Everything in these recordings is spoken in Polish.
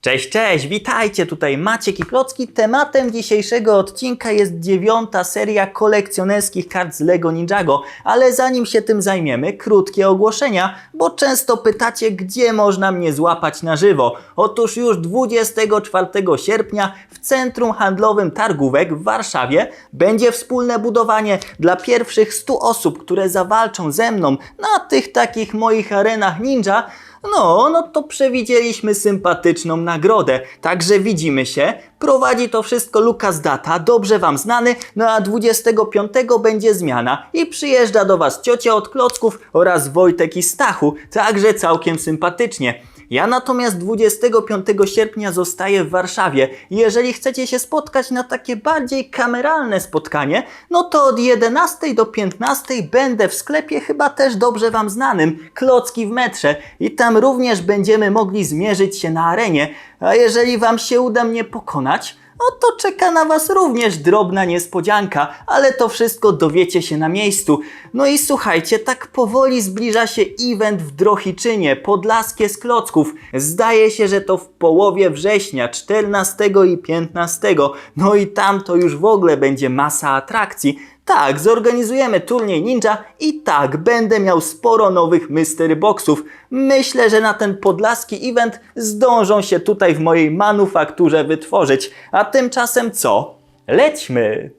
Cześć, cześć, witajcie, tutaj Maciek i. Tematem dzisiejszego odcinka jest dziewiąta seria kolekcjonerskich kart z LEGO Ninjago, ale zanim się tym zajmiemy, krótkie ogłoszenia, bo często pytacie, gdzie można mnie złapać na żywo. Otóż już 24 sierpnia w Centrum Handlowym Targówek w Warszawie będzie wspólne budowanie dla pierwszych 100 osób, które zawalczą ze mną na tych takich moich arenach ninja, no, no to przewidzieliśmy sympatyczną nagrodę. Także widzimy się. Prowadzi to wszystko Lukas Data, dobrze wam znany. No a 25 będzie zmiana i przyjeżdża do was ciocia od klocków oraz Wojtek i Stachu. Także całkiem sympatycznie. Ja natomiast 25 sierpnia zostaję w Warszawie. Jeżeli chcecie się spotkać na takie bardziej kameralne spotkanie, no to od 11 do 15 będę w sklepie chyba też dobrze Wam znanym, Klocki w metrze i tam również będziemy mogli zmierzyć się na arenie. A jeżeli Wam się uda mnie pokonać, no to czeka na Was również drobna niespodzianka, ale to wszystko dowiecie się na miejscu. No i słuchajcie, tak powoli zbliża się event w Drohiczynie, Podlaskie z Klocków. Zdaje się, że to w połowie września, 14 i 15. No i tam to już w ogóle będzie masa atrakcji. Tak, zorganizujemy turniej ninja i tak, będę miał sporo nowych mystery boxów. Myślę, że na ten podlaski event zdążą się tutaj w mojej manufakturze wytworzyć. A tymczasem co? Lećmy!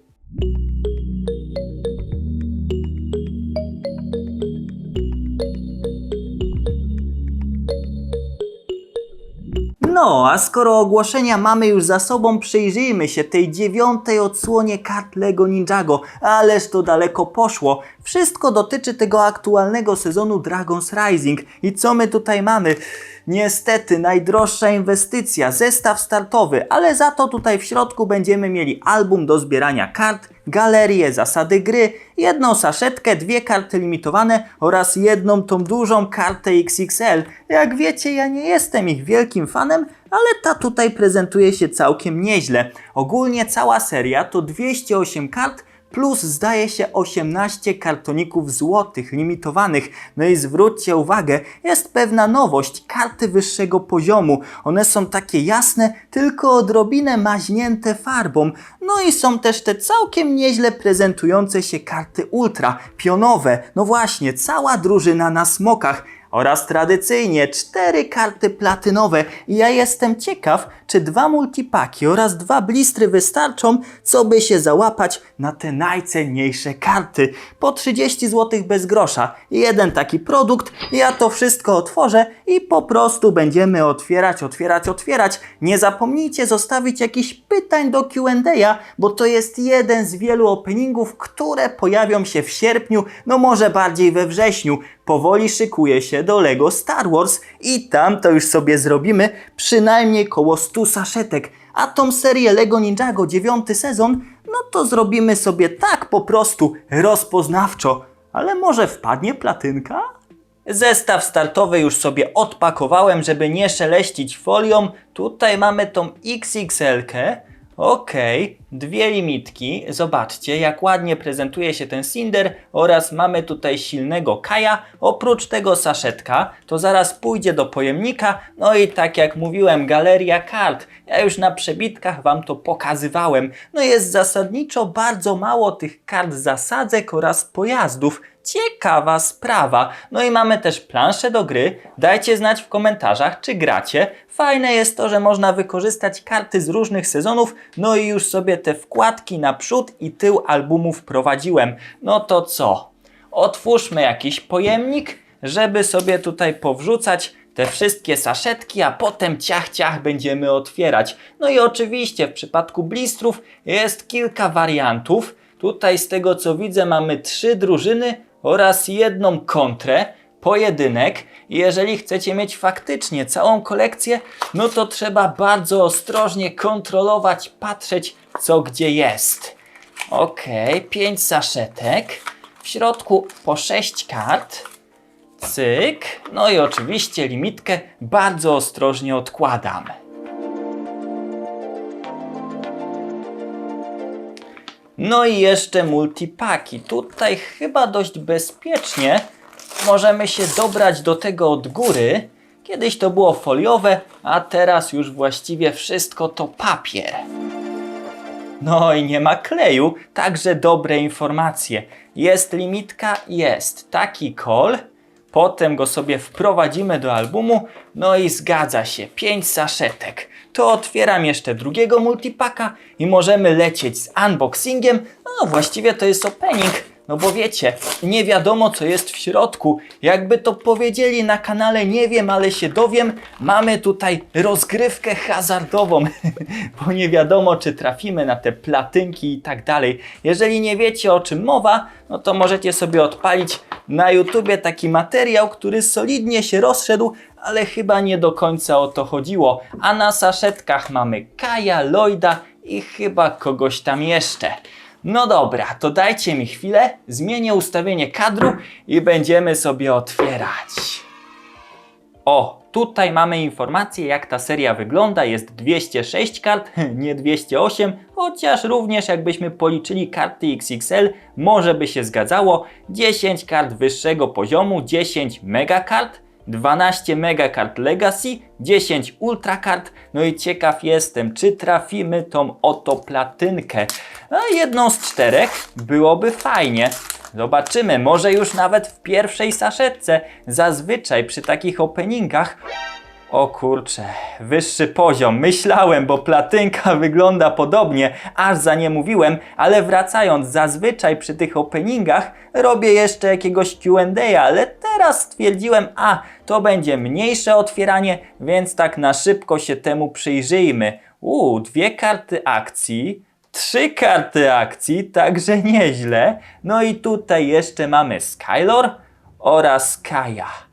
No, a skoro ogłoszenia mamy już za sobą, przyjrzyjmy się tej dziewiątej odsłonie kart LEGO Ninjago. Ależ to daleko poszło. Wszystko dotyczy tego aktualnego sezonu Dragon's Rising. I co my tutaj mamy? Niestety, najdroższa inwestycja, zestaw startowy, ale za to tutaj w środku będziemy mieli album do zbierania kart, galerię, zasady gry, jedną saszetkę, dwie karty limitowane oraz jedną tą dużą kartę XXL. Jak wiecie, ja nie jestem ich wielkim fanem, ale ta tutaj prezentuje się całkiem nieźle. Ogólnie cała seria to 208 kart, plus zdaje się 18 kartoników złotych limitowanych. No i zwróćcie uwagę, jest pewna nowość, karty wyższego poziomu. One są takie jasne, tylko odrobinę maźnięte farbą. No i są też te całkiem nieźle prezentujące się karty ultra, pionowe. No właśnie, cała drużyna na smokach. Oraz tradycyjnie cztery karty platynowe. Ja jestem ciekaw, czy dwa multipaki oraz dwa blistry wystarczą, co by się załapać na te najcenniejsze karty. Po 30 zł bez grosza. Jeden taki produkt, ja to wszystko otworzę i po prostu będziemy otwierać, otwierać, otwierać. Nie zapomnijcie zostawić jakichś pytań do Q&A, bo to jest jeden z wielu openingów, które pojawią się w sierpniu, no może bardziej we wrześniu powoli szykuje się do Lego Star Wars i tam to już sobie zrobimy przynajmniej koło 100 saszetek. A tą serię Lego Ninjago 9 sezon, no to zrobimy sobie tak po prostu rozpoznawczo. Ale może wpadnie platynka? Zestaw startowy już sobie odpakowałem, żeby nie szeleścić folią. Tutaj mamy tą XXL-kę. Okej, dwie limitki. Zobaczcie, jak ładnie prezentuje się ten Cinder oraz mamy tutaj silnego Kaja. Oprócz tego saszetka, to zaraz pójdzie do pojemnika. No i tak jak mówiłem, galeria kart. Ja już na przebitkach Wam to pokazywałem. No jest zasadniczo bardzo mało tych kart zasadzek oraz pojazdów. Ciekawa sprawa. No i mamy też planszę do gry. Dajcie znać w komentarzach, czy gracie. Fajne jest to, że można wykorzystać karty z różnych sezonów. No i już sobie te wkładki na przód i tył albumu wprowadziłem. No to co? Otwórzmy jakiś pojemnik, żeby sobie tutaj powrzucać te wszystkie saszetki, a potem ciach ciach będziemy otwierać. No i oczywiście w przypadku blistrów jest kilka wariantów. Tutaj z tego co widzę mamy trzy drużyny oraz jedną kontrę, pojedynek. Jeżeli chcecie mieć faktycznie całą kolekcję, no to trzeba bardzo ostrożnie kontrolować, patrzeć co gdzie jest. Ok, pięć saszetek. W środku po sześć kart. Cyk. No i oczywiście limitkę bardzo ostrożnie odkładam. No i jeszcze multipaki. Tutaj chyba dość bezpiecznie możemy się dobrać do tego od góry. Kiedyś to było foliowe, a teraz już właściwie wszystko to papier. No i nie ma kleju, także dobre informacje. Jest limitka? Jest. Taki kol. Potem go sobie wprowadzimy do albumu. No i zgadza się, 5 saszetek. To otwieram jeszcze drugiego multipaka i możemy lecieć z unboxingiem. No właściwie to jest opening. No bo wiecie, nie wiadomo co jest w środku. Jakby to powiedzieli na kanale, nie wiem, ale się dowiem. Mamy tutaj rozgrywkę hazardową, bo nie wiadomo czy trafimy na te platynki i tak dalej. Jeżeli nie wiecie o czym mowa, no to możecie sobie odpalić na YouTubie taki materiał, który solidnie się rozszedł, ale chyba nie do końca o to chodziło. A na saszetkach mamy Kaja, Lloyda i chyba kogoś tam jeszcze. No dobra, to dajcie mi chwilę, zmienię ustawienie kadru i będziemy sobie otwierać. O, tutaj mamy informację jak ta seria wygląda. Jest 206 kart, nie 208, chociaż również jakbyśmy policzyli karty XXL, może by się zgadzało. 10 kart wyższego poziomu, 10 mega kart, 12 mega kart Legacy, 10 ultra kart. No i ciekaw jestem, czy trafimy tą oto platynkę. A jedną z czterech byłoby fajnie. Zobaczymy, może już nawet w pierwszej saszetce. Zazwyczaj przy takich openingach o kurczę, wyższy poziom. Myślałem, bo platynka wygląda podobnie, aż za nie mówiłem, ale wracając, zazwyczaj przy tych openingach robię jeszcze jakiegoś Q&A, ale teraz stwierdziłem, a to będzie mniejsze otwieranie, więc tak na szybko się temu przyjrzyjmy. Uuu, dwie karty akcji, trzy karty akcji, także nieźle. No i tutaj jeszcze mamy Skylor oraz Kaja.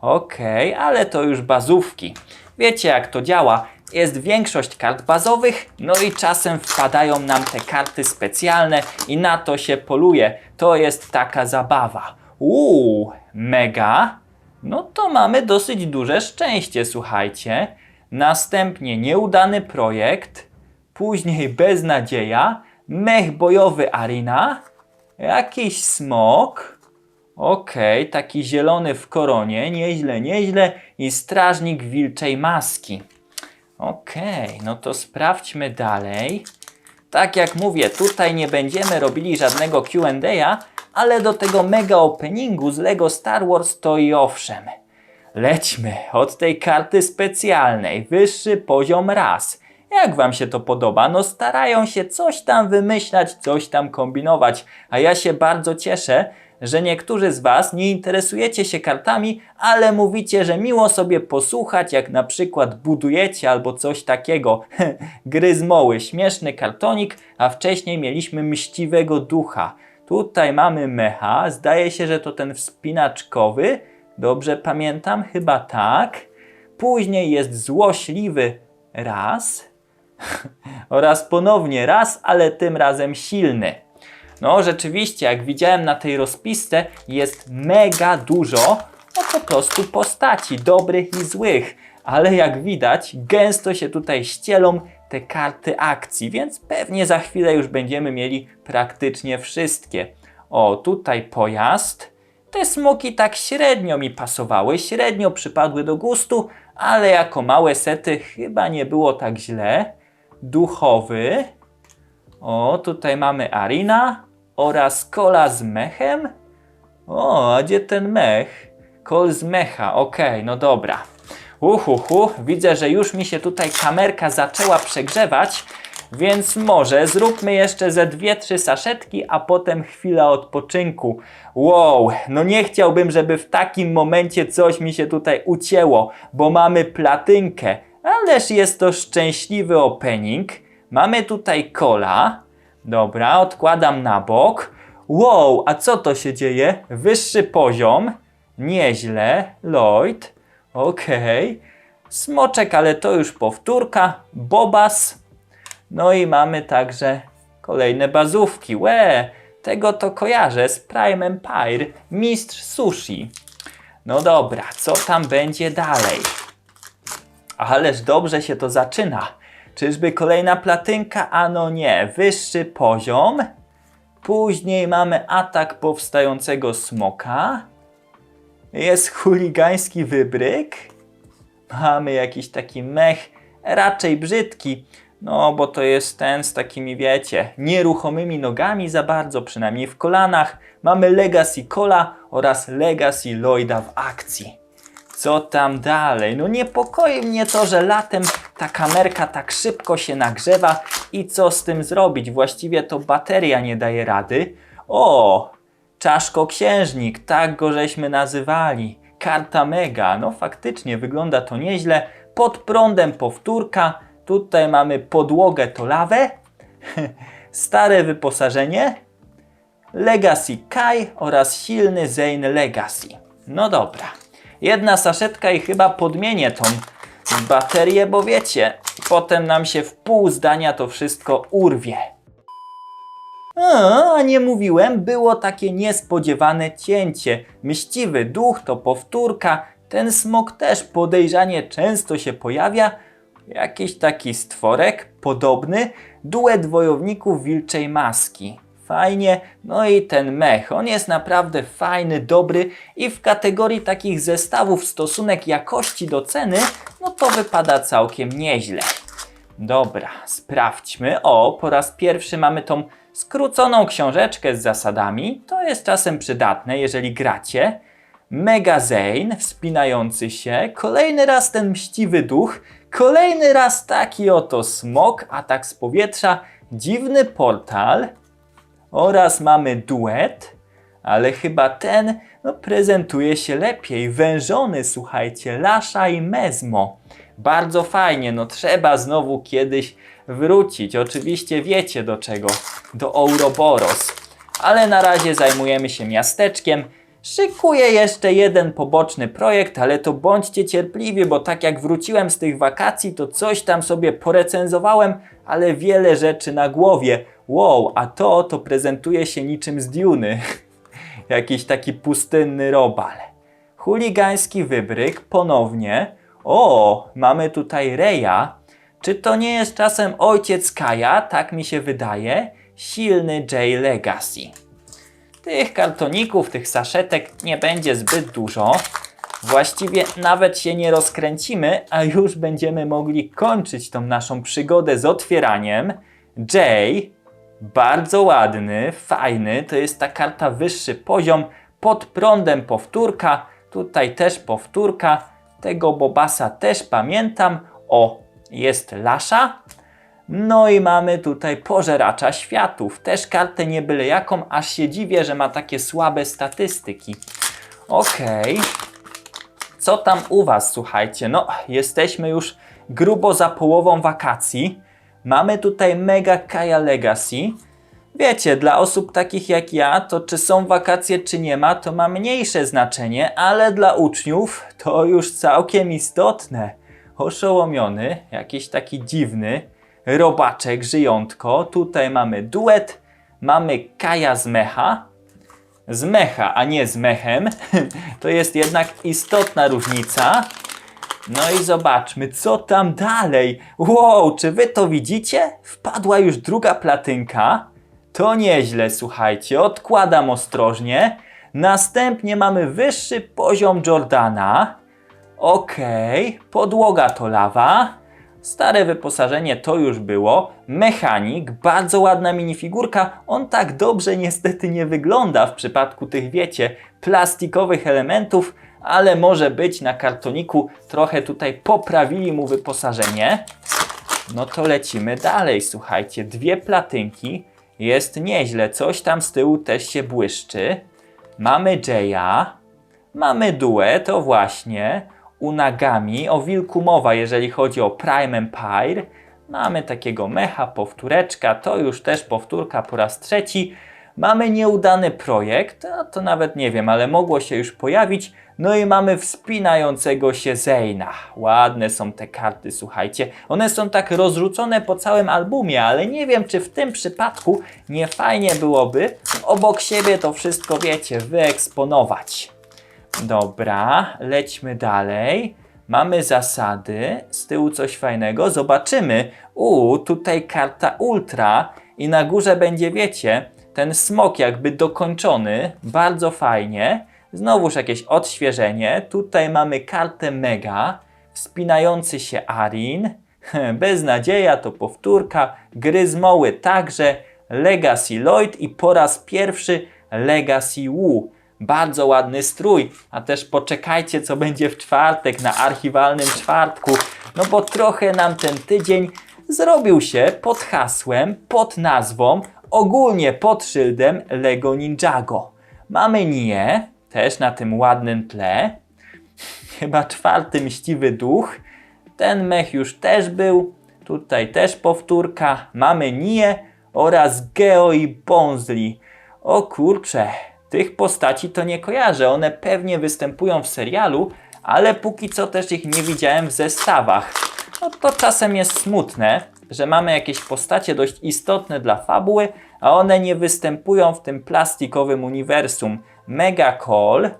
Okej, ale to już bazówki. Wiecie jak to działa. Jest większość kart bazowych, no i czasem wpadają nam te karty specjalne i na to się poluje. To jest taka zabawa. Uuu, mega. No to mamy dosyć duże szczęście, słuchajcie. Następnie nieudany projekt, później beznadzieja, mech bojowy Arena, jakiś smok, Okej, taki zielony w koronie, nieźle, nieźle i strażnik wilczej maski. Okej, no to sprawdźmy dalej. Tak jak mówię, tutaj nie będziemy robili żadnego Q&A, ale do tego mega openingu z LEGO Star Wars to i owszem. Lećmy od tej karty specjalnej, wyższy poziom raz. Jak wam się to podoba? No starają się coś tam wymyślać, coś tam kombinować, a ja się bardzo cieszę, że niektórzy z Was nie interesujecie się kartami, ale mówicie, że miło sobie posłuchać, jak na przykład budujecie albo coś takiego. Gry z moły, śmieszny kartonik, a wcześniej mieliśmy mściwego ducha. Tutaj mamy mecha, zdaje się, że to ten wspinaczkowy. Dobrze pamiętam? Chyba tak. Później jest złośliwy raz. oraz ponownie raz, ale tym razem silny. No rzeczywiście, jak widziałem na tej rozpisce, jest mega dużo no po prostu postaci, dobrych i złych. Ale jak widać, gęsto się tutaj ścielą te karty akcji, więc pewnie za chwilę już będziemy mieli praktycznie wszystkie. O, tutaj pojazd. Te smoki tak średnio mi pasowały, średnio przypadły do gustu, ale jako małe sety chyba nie było tak źle. Duchowy. O, tutaj mamy Arina oraz kola z mechem. O, a gdzie ten mech? Kol z mecha, okej, no dobra. Uhuhu, widzę, że już mi się tutaj kamerka zaczęła przegrzewać, więc może zróbmy jeszcze ze dwie, trzy saszetki, a potem chwila odpoczynku. Wow, no nie chciałbym, żeby w takim momencie coś mi się tutaj ucięło, bo mamy platynkę, ależ jest to szczęśliwy opening. Mamy tutaj kola. Dobra, odkładam na bok. Wow, a co to się dzieje? Wyższy poziom. Nieźle. Lloyd. Okej. Smoczek, ale to już powtórka. Bobas. No i mamy także kolejne bazówki. Łe, tego to kojarzę z Prime Empire. Mistrz sushi. No dobra, co tam będzie dalej? Ależ dobrze się to zaczyna. Czyżby kolejna platynka? Ano nie. Wyższy poziom. Później mamy atak powstającego smoka. Jest chuligański wybryk. Mamy jakiś taki mech, raczej brzydki. No, bo to jest ten z takimi, wiecie, nieruchomymi nogami za bardzo, przynajmniej w kolanach. Mamy Legacy Cola oraz Legacy Lloyda w akcji. Co tam dalej? No niepokoi mnie to, że latem ta kamerka tak szybko się nagrzewa i co z tym zrobić? Właściwie to bateria nie daje rady. O, czaszko księżnik, tak go żeśmy nazywali. Karta mega, no faktycznie wygląda to nieźle. Pod prądem powtórka, tutaj mamy podłogę to lawę, stare wyposażenie, Legacy Kai oraz silny Zane Legacy. No dobra. Jedna saszetka i chyba podmienię tą baterię, bo wiecie, potem nam się w pół zdania to wszystko urwie. A, a nie mówiłem, było takie niespodziewane cięcie. Mściwy duch to powtórka, ten smok też podejrzanie często się pojawia. Jakiś taki stworek, podobny, duet wojowników wilczej maski. Fajnie, no i ten mech, on jest naprawdę fajny, dobry i w kategorii takich zestawów stosunek jakości do ceny, no to wypada całkiem nieźle. Dobra, sprawdźmy. O, po raz pierwszy mamy tą skróconą książeczkę z zasadami. To jest czasem przydatne, jeżeli gracie. Mega Zane, wspinający się. Kolejny raz ten mściwy duch. Kolejny raz taki oto smok, atak z powietrza. Dziwny portal. Oraz mamy duet, ale chyba ten no, prezentuje się lepiej. Wężony, słuchajcie, Lasza i Mezmo. Bardzo fajnie, no trzeba znowu kiedyś wrócić. Oczywiście wiecie do czego, do Ouroboros. Ale na razie zajmujemy się miasteczkiem. Szykuję jeszcze jeden poboczny projekt, ale to bądźcie cierpliwi, bo tak jak wróciłem z tych wakacji, to coś tam sobie porecenzowałem, ale wiele rzeczy na głowie. Wow, a to to prezentuje się niczym z Duny. Jakiś taki pustynny robal. Chuligański wybryk ponownie. O, mamy tutaj Reja. Czy to nie jest czasem ojciec Kaja? Tak mi się wydaje. Silny J Legacy. Tych kartoników, tych saszetek nie będzie zbyt dużo. Właściwie nawet się nie rozkręcimy, a już będziemy mogli kończyć tą naszą przygodę z otwieraniem. J, bardzo ładny, fajny, to jest ta karta wyższy poziom, pod prądem powtórka, tutaj też powtórka, tego Bobasa też pamiętam. O, jest Lasza. No i mamy tutaj pożeracza światów. Też kartę nie byle jaką, aż się dziwię, że ma takie słabe statystyki. Okej. Co tam u Was, słuchajcie? No, jesteśmy już grubo za połową wakacji. Mamy tutaj Mega Kaja Legacy. Wiecie, dla osób takich jak ja, to czy są wakacje, czy nie ma, to ma mniejsze znaczenie, ale dla uczniów to już całkiem istotne. Oszołomiony, jakiś taki dziwny, robaczek, żyjątko. Tutaj mamy duet, mamy Kaja z mecha. Z mecha, a nie z mechem. To jest jednak istotna różnica. No i zobaczmy, co tam dalej. Wow, czy wy to widzicie? Wpadła już druga platynka. To nieźle, słuchajcie, odkładam ostrożnie. Następnie mamy wyższy poziom Jordana. Okej, podłoga to lawa. Stare wyposażenie to już było. Mechanik, bardzo ładna minifigurka. On tak dobrze niestety nie wygląda w przypadku tych, wiecie, plastikowych elementów, ale może być na kartoniku. Trochę tutaj poprawili mu wyposażenie. No to lecimy dalej, słuchajcie. Dwie platynki. Jest nieźle, coś tam z tyłu też się błyszczy. Mamy Jaya, mamy duet, o właśnie, Unagami, o wilku mowa, jeżeli chodzi o Prime Empire. Mamy takiego mecha, powtóreczka, to już też powtórka po raz trzeci. Mamy nieudany projekt, a to nawet nie wiem, ale mogło się już pojawić. No i mamy wspinającego się Zeyna. Ładne są te karty, słuchajcie. One są tak rozrzucone po całym albumie, ale nie wiem, czy w tym przypadku nie fajnie byłoby obok siebie to wszystko, wiecie, wyeksponować. Dobra, lećmy dalej. Mamy zasady, z tyłu coś fajnego, zobaczymy. U, tutaj karta ultra i na górze będzie, wiecie, ten smok jakby dokończony, bardzo fajnie. Znowuż jakieś odświeżenie. Tutaj mamy kartę mega. wspinający się Arin, beznadzieja to powtórka, gry z moły także, Legacy Lloyd i po raz pierwszy Legacy Wu. Bardzo ładny strój, a też poczekajcie co będzie w czwartek na archiwalnym czwartku, no bo trochę nam ten tydzień zrobił się pod hasłem, pod nazwą, ogólnie pod szyldem Lego Ninjago. Mamy Nie, też na tym ładnym tle, chyba czwarty mściwy duch. Ten mech już też był. Tutaj też powtórka. Mamy Nie oraz Geo i Bonzli. O kurcze, tych postaci to nie kojarzę. One pewnie występują w serialu, ale póki co też ich nie widziałem w zestawach. No to czasem jest smutne, że mamy jakieś postacie dość istotne dla fabuły, a one nie występują w tym plastikowym uniwersum. Mega Call.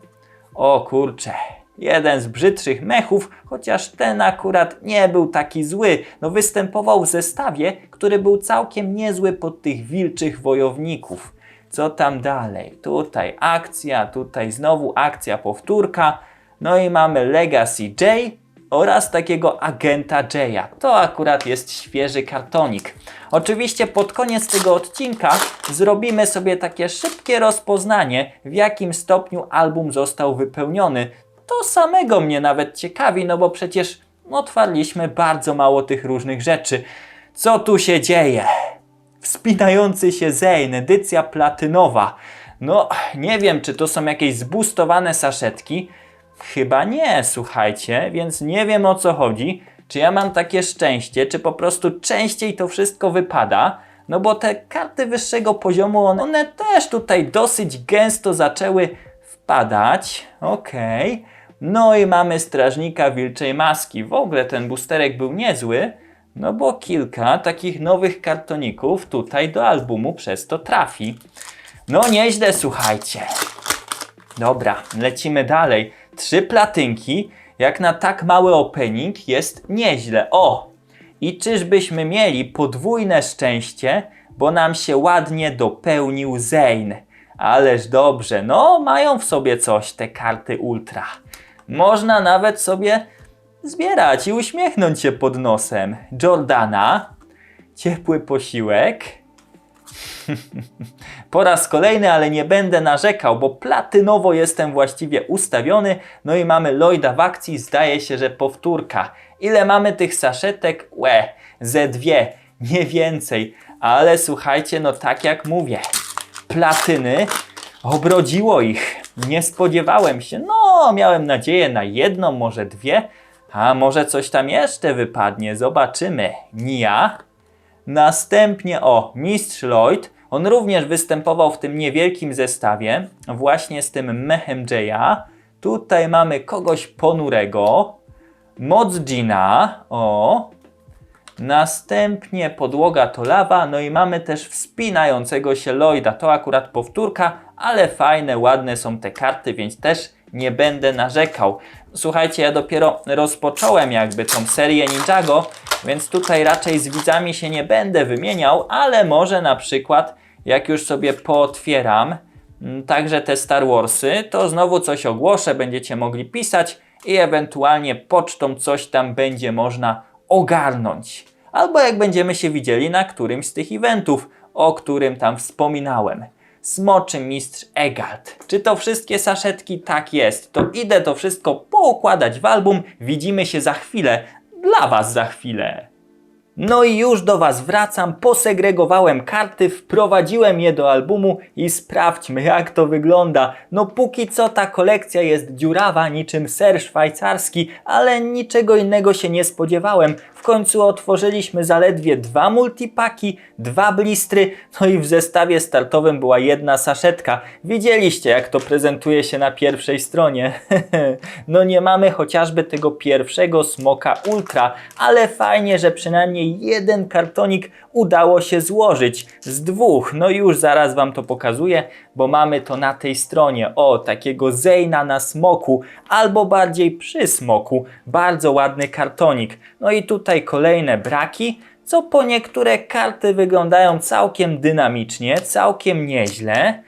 O kurcze, jeden z brzydszych mechów, chociaż ten akurat nie był taki zły. No występował w zestawie, który był całkiem niezły pod tych wilczych wojowników. Co tam dalej? Tutaj akcja, tutaj znowu akcja, powtórka. No i mamy Legacy J oraz takiego agenta Jaya. To akurat jest świeży kartonik. Oczywiście pod koniec tego odcinka zrobimy sobie takie szybkie rozpoznanie, w jakim stopniu album został wypełniony. To samego mnie nawet ciekawi, no bo przecież otwarliśmy bardzo mało tych różnych rzeczy. Co tu się dzieje? Wspinający się Zane, edycja platynowa. No, nie wiem, czy to są jakieś zbustowane saszetki. Chyba nie, słuchajcie, więc nie wiem o co chodzi. Czy ja mam takie szczęście, czy po prostu częściej to wszystko wypada? No bo te karty wyższego poziomu, one, one też tutaj dosyć gęsto zaczęły wpadać. Okej. No i mamy strażnika wilczej maski. W ogóle ten boosterek był niezły. No bo kilka takich nowych kartoników tutaj do albumu przez to trafi. No nieźle, słuchajcie. Dobra, lecimy dalej. Trzy platynki, jak na tak mały opening, jest nieźle. O! I czyżbyśmy mieli podwójne szczęście, bo nam się ładnie dopełnił Zane. Ależ dobrze, no mają w sobie coś te karty ultra. Można nawet sobie zbierać i uśmiechnąć się pod nosem. Jordana, ciepły posiłek. Po raz kolejny, ale nie będę narzekał, bo platynowo jestem właściwie ustawiony. No i mamy Lloyda w akcji, zdaje się, że powtórka. Ile mamy tych saszetek? Łe, ze dwie, nie więcej. Ale słuchajcie, no tak jak mówię, platyny obrodziło ich. Nie spodziewałem się. No, miałem nadzieję na jedną, może dwie. A może coś tam jeszcze wypadnie, zobaczymy. Nia. Następnie o, Mistrz Lloyd. On również występował w tym niewielkim zestawie, właśnie z tym mechem Jaya. Tutaj mamy kogoś ponurego. Moc Gina. O. Następnie podłoga to lawa, no i mamy też wspinającego się Lloyda. To akurat powtórka, ale fajne, ładne są te karty, więc też nie będę narzekał. Słuchajcie, ja dopiero rozpocząłem jakby tą serię Ninjago, więc tutaj raczej z widzami się nie będę wymieniał, ale może na przykład jak już sobie pootwieram mm, także te Star Warsy, to znowu coś ogłoszę, będziecie mogli pisać i ewentualnie pocztą coś tam będzie można ogarnąć. Albo jak będziemy się widzieli na którymś z tych eventów, o którym tam wspominałem. Smoczy mistrz Egalt. Czy to wszystkie saszetki? Tak jest. To idę to wszystko poukładać w album. Widzimy się za chwilę. Dla Was za chwilę. No i już do Was wracam, posegregowałem karty, wprowadziłem je do albumu i sprawdźmy jak to wygląda. No póki co ta kolekcja jest dziurawa niczym ser szwajcarski, ale niczego innego się nie spodziewałem. W końcu otworzyliśmy zaledwie dwa multipaki, dwa blistry, no i w zestawie startowym była jedna saszetka. Widzieliście jak to prezentuje się na pierwszej stronie. no nie mamy chociażby tego pierwszego smoka ultra, ale fajnie, że przynajmniej jeden kartonik udało się złożyć z dwóch. No już zaraz Wam to pokazuję, bo mamy to na tej stronie. O, takiego Zejna na smoku, albo bardziej przy smoku. Bardzo ładny kartonik. No i tutaj kolejne braki, co po niektóre karty wyglądają całkiem dynamicznie, całkiem nieźle.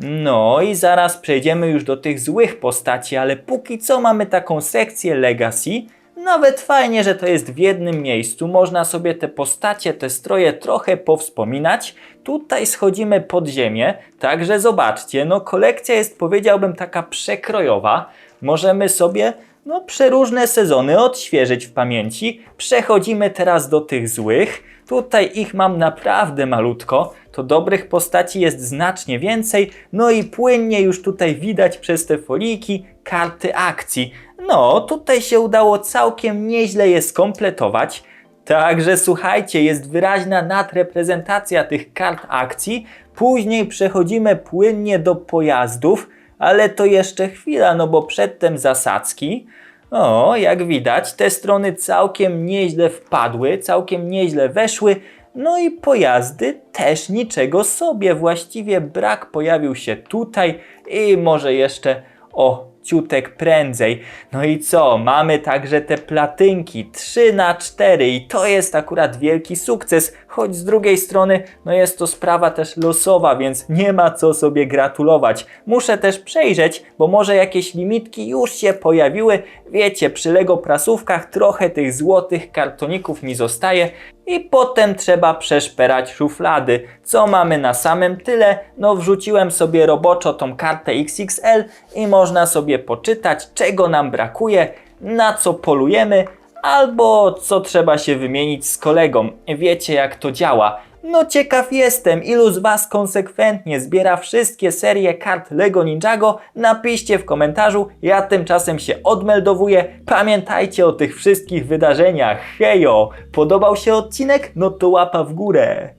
No i zaraz przejdziemy już do tych złych postaci, ale póki co mamy taką sekcję Legacy, Nawet fajnie, że to jest w jednym miejscu. Można sobie te postacie, te stroje trochę powspominać. Tutaj schodzimy pod ziemię, także zobaczcie, no kolekcja jest powiedziałbym taka przekrojowa. Możemy sobie no przeróżne sezony odświeżyć w pamięci. Przechodzimy teraz do tych złych. Tutaj ich mam naprawdę malutko. To dobrych postaci jest znacznie więcej. No i płynnie już tutaj widać przez te foliki karty akcji. No, tutaj się udało całkiem nieźle je skompletować. Także słuchajcie, jest wyraźna nadreprezentacja tych kart akcji. Później przechodzimy płynnie do pojazdów, ale to jeszcze chwila, no bo przedtem zasadzki. O, jak widać, te strony całkiem nieźle wpadły, całkiem nieźle weszły. No i pojazdy też niczego sobie. Właściwie brak pojawił się tutaj i może jeszcze o ciutek prędzej. No i co? Mamy także te platynki 3 na 4 i to jest akurat wielki sukces, choć z drugiej strony no jest to sprawa też losowa, więc nie ma co sobie gratulować. Muszę też przejrzeć, bo może jakieś limitki już się pojawiły. Wiecie, przy Lego prasówkach trochę tych złotych kartoników mi zostaje i potem trzeba przeszperać szuflady. Co mamy na samym tyle? No wrzuciłem sobie roboczo tą kartę XXL i można sobie poczytać, czego nam brakuje, na co polujemy, albo co trzeba się wymienić z kolegą. Wiecie jak to działa. No ciekaw jestem, ilu z Was konsekwentnie zbiera wszystkie serie kart Lego Ninjago? Napiszcie w komentarzu, ja tymczasem się odmeldowuję. Pamiętajcie o tych wszystkich wydarzeniach. Hejo! Podobał się odcinek? No to łapa w górę.